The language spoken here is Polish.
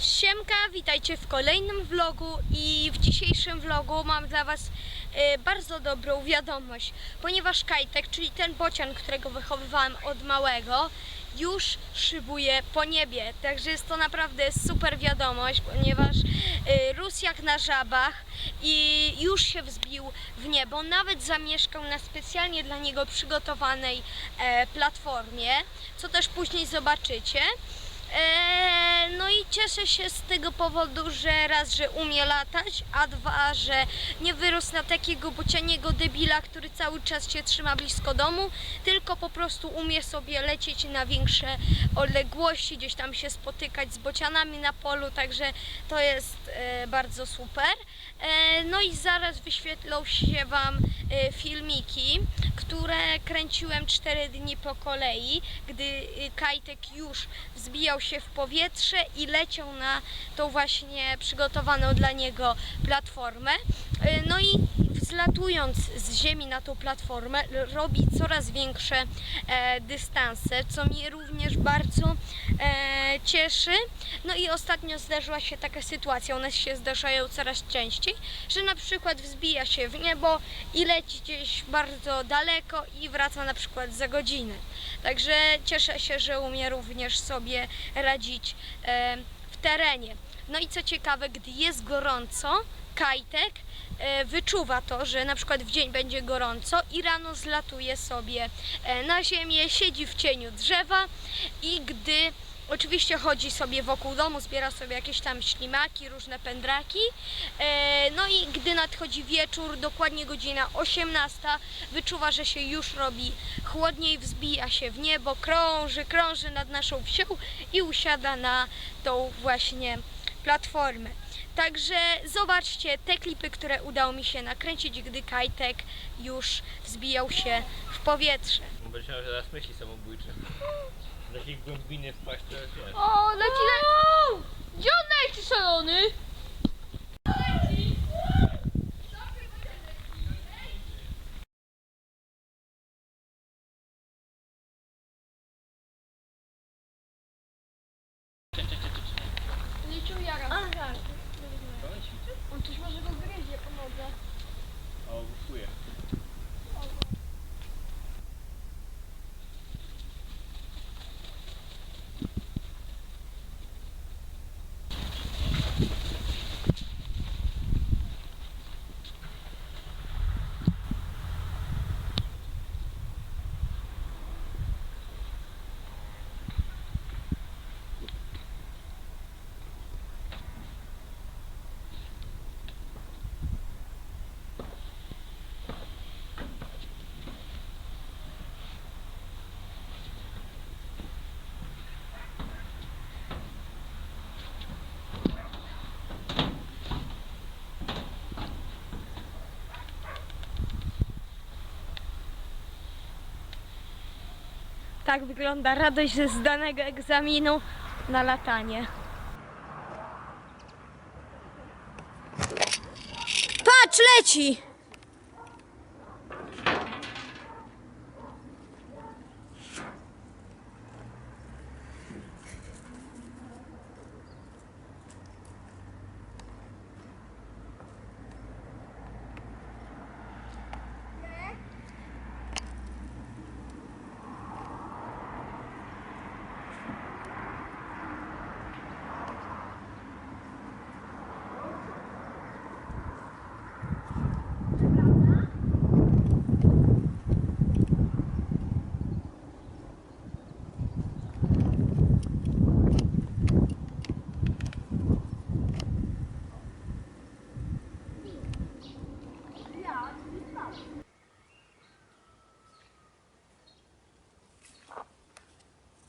Siemka, witajcie w kolejnym vlogu i w dzisiejszym vlogu mam dla Was e, bardzo dobrą wiadomość, ponieważ Kajtek, czyli ten bocian, którego wychowywałem od małego, już szybuje po niebie. Także jest to naprawdę super wiadomość, ponieważ e, rósł jak na żabach i już się wzbił w niebo. Nawet zamieszkał na specjalnie dla niego przygotowanej e, platformie, co też później zobaczycie. Eee, no i cieszę się z tego powodu, że raz, że umie latać, a dwa, że nie wyrósł na takiego bocianiego debila, który cały czas się trzyma blisko domu, tylko po prostu umie sobie lecieć na większe odległości, gdzieś tam się spotykać z bocianami na polu, także to jest e, bardzo super. E, no i zaraz wyświetlą się Wam filmiki, które kręciłem 4 dni po kolei, gdy y, Kajtek już wzbijał się w powietrze i leciał na tą właśnie przygotowaną dla niego platformę. Y, No i wzlatując z ziemi na tą platformę robi coraz większe e, dystanse, co mnie również bardzo e, cieszy. No i ostatnio zdarzyła się taka sytuacja, one się zdarzają coraz częściej, że na przykład wzbija się w niebo i leci gdzieś bardzo daleko i wraca na przykład za godzinę. Także cieszę się, że umie również sobie radzić e, w terenie. No i co ciekawe, gdy jest gorąco, kajtek e, wyczuwa to, że na przykład w dzień będzie gorąco i rano zlatuje sobie e, na ziemię, siedzi w cieniu drzewa i gdy Oczywiście chodzi sobie wokół domu, zbiera sobie jakieś tam ślimaki, różne pędraki. E, no i gdy nadchodzi wieczór, dokładnie godzina 18, wyczuwa, że się już robi chłodniej, wzbija się w niebo, krąży, krąży nad naszą wsią i usiada na tą właśnie platformę. Także zobaczcie te klipy, które udało mi się nakręcić, gdy Kajtek już wzbijał się w powietrze. Myślałem, że teraz myśli samobójcze. Do takiej głębiny wpaść to jest wiesz. O, leci le... Gdzie on leci, szalony? Leciał Jara. On coś może go gryzie, pomogę. O, bufuje. Tak wygląda radość ze zdanego egzaminu na latanie. Patrz, leci!